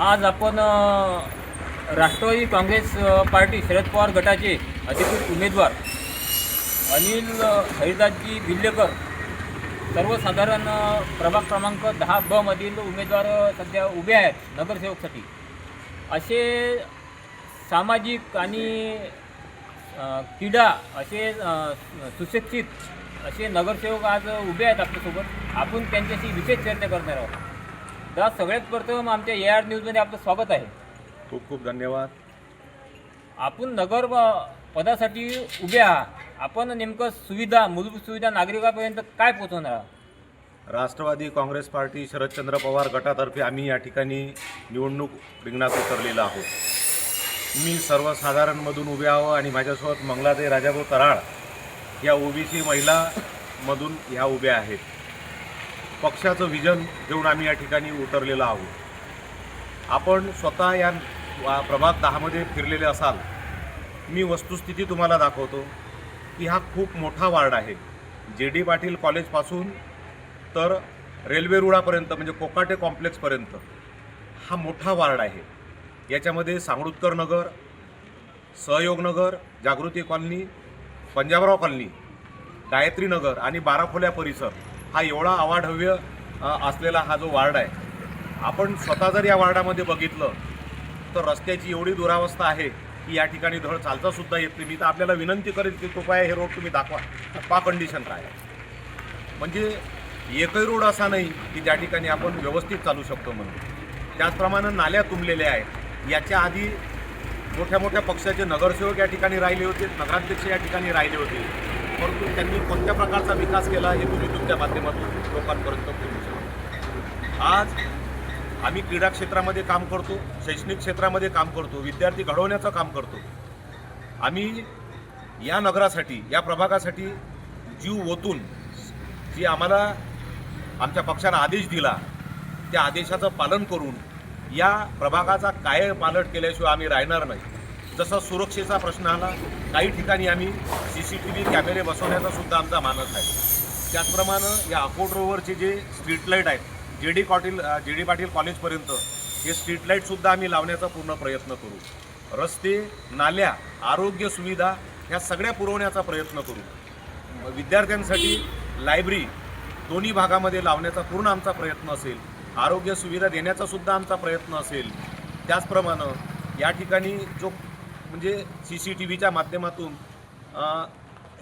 आज आपण राष्ट्रवादी काँग्रेस पार्टी शरद पवार गटाचे अधिकृत उमेदवार अनिल हरिदासजी भिल्लेकर सर्वसाधारण प्रभाग क्रमांक दहा ब मधील उमेदवार सध्या उभे आहेत नगरसेवकसाठी. असे सामाजिक आणि क्रीडा असे सुशिक्षित असे नगरसेवक आज उभे आहेत आपल्यासोबत. आपण त्यांच्याशी विशेष चर्चा करणार आहोत. तर सगळ्यात प्रथम आमच्या ए आर न्यूजमध्ये आपलं स्वागत आहे. खूप खूप धन्यवाद. आपण नगर पदासाठी उभे आहात. आपण नेमकं सुविधा मूलभूत सुविधा नागरिकापर्यंत काय पोहोचवणार आहात? राष्ट्रवादी काँग्रेस पार्टी शरदचंद्र पवार गटातर्फे आम्ही या ठिकाणी निवडणूक रिंगणात उतरलेलो आहोत. मी सर्वसाधारणमधून उभे आहो आणि माझ्यासोबत मंगलाताई राजाभाऊ कराळ या ओबीसी महिलामधून ह्या उभ्या आहेत. पक्षाचं विजन घेऊन आम्ही या ठिकाणी उतरलेलो आहोत. आपण स्वतः या प्रभात दहामध्ये फिरलेले असाल मी वस्तुस्थिती तुम्हाला दाखवतो की हा खूप मोठा वार्ड आहे. जे डी पाटील कॉलेजपासून तर रेल्वे रुळापर्यंत म्हणजे कोकाटे कॉम्प्लेक्सपर्यंत हा मोठा वार्ड आहे. याच्यामध्ये सांगरुतकर नगर सहयोग नगर जागृती कॉलनी पंजाबराव कॉलनी गायत्री नगर आणि बाराखोल्या परिसर हा एवढा अवाढव्य असलेला हा जो वार्ड आहे. आपण स्वतः जर या वार्डामध्ये बघितलं तर रस्त्याची एवढी दुरावस्था आहे की या ठिकाणी धड चालता सुद्धा येत नाही. मी तर आपल्याला विनंती करेन की कृपया हे रोड तुम्ही दाखवा. पा कंडिशन काय म्हणजे एकही रोड असा नाही की ज्या ठिकाणी आपण व्यवस्थित चालू शकतो म्हणून. त्याचप्रमाणे नाल्या तुंबलेल्या आहेत. याच्या आधी मोठ्या मोठ्या पक्षाचे नगरसेवक या ठिकाणी राहिले होते नगराध्यक्ष या ठिकाणी राहिले होते. परंतु त्यांनी कोणत्या प्रकारचा विकास केला हे तुम्ही तुमच्या माध्यमातून लोकांपर्यंत पोहोचू शकता आज आम्ही क्रीडा क्षेत्रामध्ये काम करतो शैक्षणिक क्षेत्रामध्ये काम करतो विद्यार्थी घडवण्याचं काम करतो. आम्ही या नगरासाठी या प्रभागासाठी जीव ओतून जी आम्हाला आमच्या पक्षानं आदेश दिला त्या आदेशाचं पालन करून या प्रभागाचा काय पालट केल्याशिवाय आम्ही राहणार नाही. जसा सुरक्षेचा प्रश्न आला काही ठिकाणी आम्ही सी सी टी व्ही कॅमेरे बसवण्याचा सुद्धा आमचा मानस आहे. त्याचप्रमाणे या अकोट रोवरचे जे स्ट्रीट लाइट आहेत जे डी पाटील जे डी पाटील कॉलेजपर्यंत हे स्ट्रीट लाईटसुद्धा आम्ही लावण्याचा पूर्ण प्रयत्न करू. रस्ते नाल्या आरोग्य सुविधा ह्या सगळ्या पुरवण्याचा प्रयत्न करू. विद्यार्थ्यांसाठी लायब्ररी दोन्ही भागामध्ये लावण्याचा पूर्ण आमचा प्रयत्न असेल. आरोग्य सुविधा देण्याचा सुद्धा आमचा प्रयत्न असेल. त्याचप्रमाणे या ठिकाणी जो म्हणजे सी सी टी व्हीच्या माध्यमातून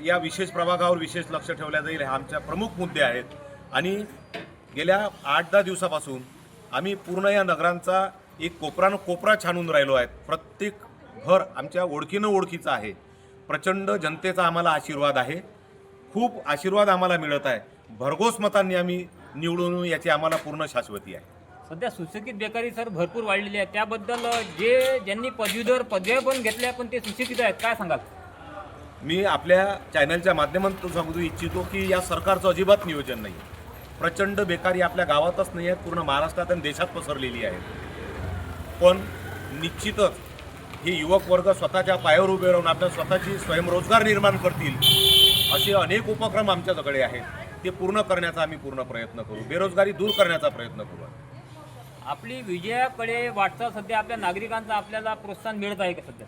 या विशेष प्रभागावर विशेष लक्ष ठेवल्या जाईल हे आमच्या प्रमुख मुद्दे आहेत. आणि गेल्या आठ दहा दिवसापासून आम्ही पूर्ण या नगरांचा एक कोपरानं कोपरा छानून राहिलो आहे. प्रत्येक घर आमच्या ओळखीनं ओळखीचं आहे. प्रचंड जनतेचा आम्हाला आशीर्वाद आहे. खूप आशीर्वाद आम्हाला मिळत आहे. भरघोस मतांनी आम्ही निवडून याची आम्हाला पूर्ण शाश्वती आहे. सध्या सुशिक्षित बेकारी सर भरपूर वाढलेली आहे त्याबद्दल जे ज्यांनी पदवीधर पदव्या पण घेतल्या पण ते सुशिक्षित आहेत काय सांगाल? मी आपल्या चॅनलच्या माध्यमातून सांगू इच्छितो की या सरकारचं अजिबात नियोजन नाही प्रचंड बेकारी आपल्या गावातच नाही आहेत पूर्ण महाराष्ट्रात आणि देशात पसरलेली आहे. पण निश्चितच हे युवक वर्ग स्वतःच्या पायावर उभे राहून आपल्या स्वतःची स्वयंरोजगार निर्माण करतील असे अनेक उपक्रम आमच्याकडे आहेत. ते पूर्ण करण्याचा आम्ही पूर्ण प्रयत्न करू बेरोजगारी दूर करण्याचा प्रयत्न करू. आपली विजयाकडे वाटचाल सध्या आपल्या नागरिकांचा आपल्याला प्रोत्साहन मिळत आहे का सध्या?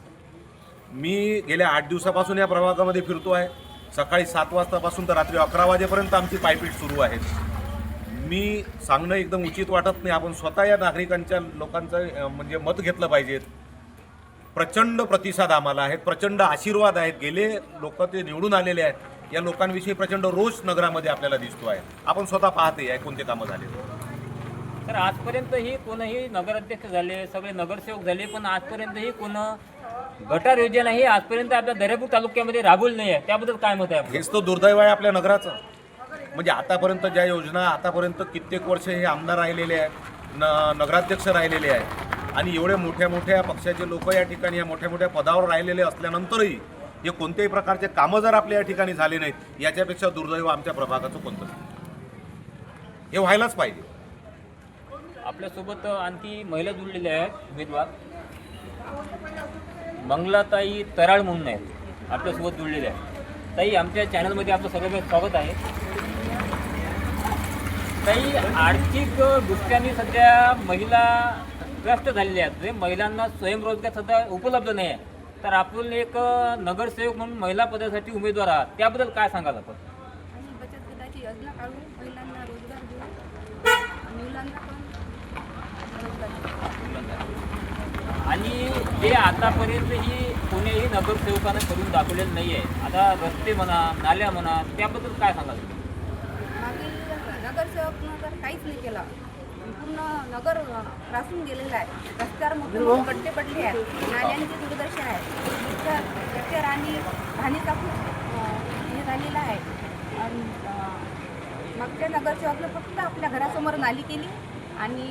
मी गेल्या आठ दिवसापासून या प्रभागामध्ये फिरतो आहे. सकाळी सात वाजतापासून तर रात्री अकरा वाजेपर्यंत आमची पायपीट सुरू आहे. मी सांगणं एकदम उचित वाटत नाही. आपण स्वतः या नागरिकांच्या लोकांचं म्हणजे मत घेतलं पाहिजेत प्रचंड प्रतिसाद आम्हाला आहेत प्रचंड आशीर्वाद आहेत. गेले लोक ते निवडून आलेले आहेत. या लोकांविषयी प्रचंड रोष नगरामध्ये आपल्याला दिसतो आहे. आपण स्वतः पाहते आहे कोणते कामं झाले तर आजपर्यंतही कोणही नगराध्यक्ष झाले सगळे नगरसेवक झाले पण आजपर्यंतही कोण गटार योजना ही आजपर्यंत आपल्या दर्यापूर तालुक्यामध्ये राबवली नाही आहे त्याबद्दल काय मत आहे हेच तो दुर्दैव आहे आपल्या नगराचं. म्हणजे आतापर्यंत ज्या योजना आतापर्यंत कित्येक वर्ष हे आमदार राहिलेले आहेत न नगराध्यक्ष राहिलेले आहेत. आणि एवढे मोठ्या मोठ्या पक्षाचे लोक या ठिकाणी या मोठ्या मोठ्या पदावर राहिलेले असल्यानंतरही हे कोणत्याही प्रकारचे कामं जर आपल्या या ठिकाणी झाले नाहीत याच्यापेक्षा दुर्दैव आमच्या प्रभागाचं कोणतं? हे व्हायलाच पाहिजे. आपल्यासोबत आणखी महिला जुळलेल्या आहेत उमेदवार. मंगलाताई तराळ म्हणून आहेत. आपल्यासोबत जुळलेल्या आहेत. ताई आमच्या चॅनलमध्ये आपलं सगळं स्वागत आहे. ताई आर्थिक दृष्ट्याने सध्या महिला त्रस्त झालेल्या आहेत. म्हणजे महिलांना स्वयंरोजगार सध्या उपलब्ध नाही आहे. तर आपण एक नगरसेवक म्हणून महिला पदासाठी उमेदवार आहात. त्याबद्दल काय सांगाल आपण आणि बचत गटाची योजना काढून महिलांना रोजगार देऊ मुलांना पण रोजगार देऊ. आणि जे आतापर्यंत ही कोणीही नगरसेवकानं करून दाखवलेलं नाही आहे आता रस्ते म्हणा नाल्या म्हणा त्याबद्दल काय सांगाल? मागील नगरसेवकनं तर काहीच नाही केलं. पूर्ण नगर त्रासून गेलेलं आहे. रस्त्यावर मोठे मोठे गड्डे पडले आहेत. नाल्यांचे दुर्दशा आहे. इथं गटर आणि घाणीचा खूप हे झालेला आहे. आणि मागच्या नगरसेवकनं फक्त आपल्या घरासमोर नाली केली. आणि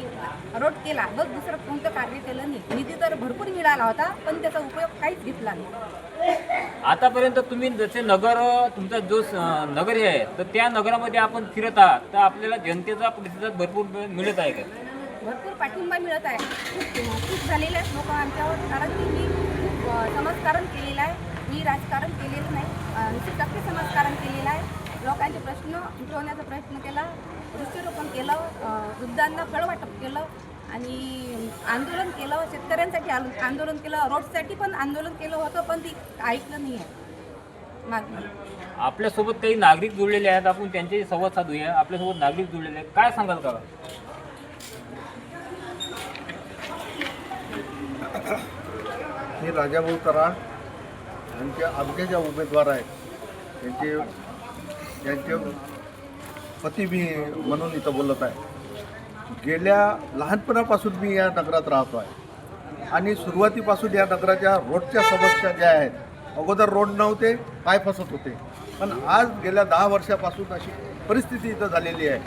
रोड केला. बस दुसरं कोणतं कार्य केलं नाही. निधी तर भरपूर मिळाला होता पण त्याचा उपयोग काहीच घेतला नाही. आतापर्यंत तुम्ही जसे नगर तुमचा जो नगर हे आहे तर त्या नगरामध्ये आपण फिरत आहात तर आपल्याला जनतेचा प्रतिसाद भरपूर मिळत आहे का? भरपूर पाठिंबा मिळत आहे. खूप खूप झालेले आहेत लोक आमच्यावर कारण की मी खूप समाजकारण केलेलं आहे. मी राजकारण केलेलं नाही. टक्के समाजकारण केलेलं आहे. लोकांचे प्रश्न मिटवण्याचा प्रयत्न केला वृक्षारोपण केलं वृद्धांना फळवाटप केलं आणि आंदोलन केलं शेतकऱ्यांसाठी आंदोलन केलं रोडसाठी पण आंदोलन केलं होतं पण ती ऐकलं नाही आहे आपल्यासोबत काही नागरिक जुळलेले आहेत आपण त्यांच्याशी संवाद साधूया. आपल्यासोबत नागरिक जुळलेले आहेत. काय सांगाल का? मी राजाभाऊ कराड यांचे आमचे ज्या उमेदवार आहेत त्यांचे यांचे पती मी म्हणून इथं बोलत आहे. गेल्या लहानपणापासून मी या नगरात राहतो आहे. आणि सुरुवातीपासून या नगराच्या रोडच्या समस्या ज्या आहेत अगोदर रोड नव्हते पाय फसत होते. पण आज गेल्या दहा वर्षापासून अशी परिस्थिती इथं झालेली आहे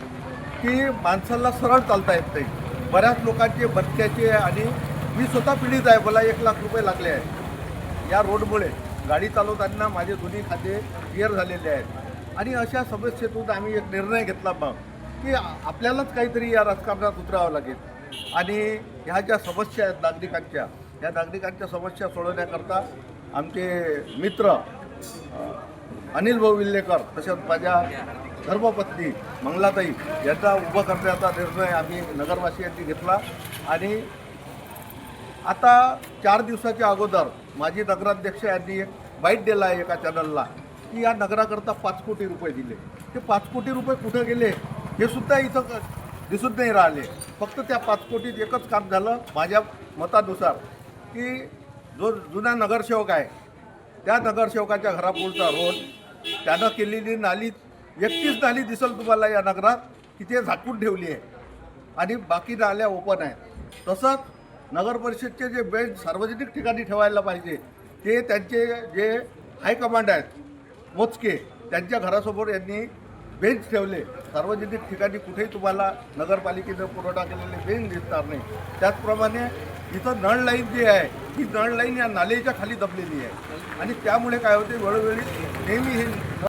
की माणसाला सरळ चालता येत नाही. बऱ्याच लोकांचे भटक्याचे आणि मी स्वतः पीडित आहे मला एक लाख रुपये लागले आहेत. या रोडमुळे गाडी चालवताना माझे दोन्ही खाते क्लिअर झालेले आहेत. आणि अशा समस्येतून आम्ही एक निर्णय घेतला मग की आपल्यालाच काहीतरी या राजकारणात उतरावं लागेल. आणि ह्या ज्या समस्या आहेत नागरिकांच्या या नागरिकांच्या समस्या सोडवण्याकरता आमचे मित्र अनिल भाऊ विल्लेकर तसेच माझ्या धर्मपत्नी मंगलाताई यांचा उभं करण्याचा निर्णय आम्ही नगरवासियांनी घेतला. आणि आता चार दिवसाच्या अगोदर माजी नगराध्यक्ष यांनी एक बाईट दिला आहे एका चॅनलला. की या नगराकरता पाच कोटी रुपये दिले. ते पाच कोटी रुपये कुठं गेले हे सुद्धा इथं दिसून नाही राहिले. फक्त त्या पाच कोटीत एकच काम झालं माझ्या मतानुसार की जो जुना नगरसेवक आहे त्या नगरसेवकाच्या घरापुढचा रोड त्यानं केलेली नाली एकटीच नाली दिसल तुम्हाला या नगरात की ते झाकून ठेवली आहे. आणि बाकी नाल्या ओपन आहेत. तसंच नगर परिषदचे जे बेंच सार्वजनिक ठिकाणी ठेवायला पाहिजे ते त्यांचे जे हायकमांड आहेत मोजके त्यांच्या घरासमोर यांनी बेंच ठेवले. सार्वजनिक ठिकाणी कुठेही तुम्हाला नगरपालिकेनं पुरवठा केलेले बेंच दिसणार नाही. त्याचप्रमाणे इथं नळ लाईन जी आहे ही नळ लाईन या नालेच्या खाली दबलेली आहे. आणि त्यामुळे काय होते? वेळोवेळी नेहमी हे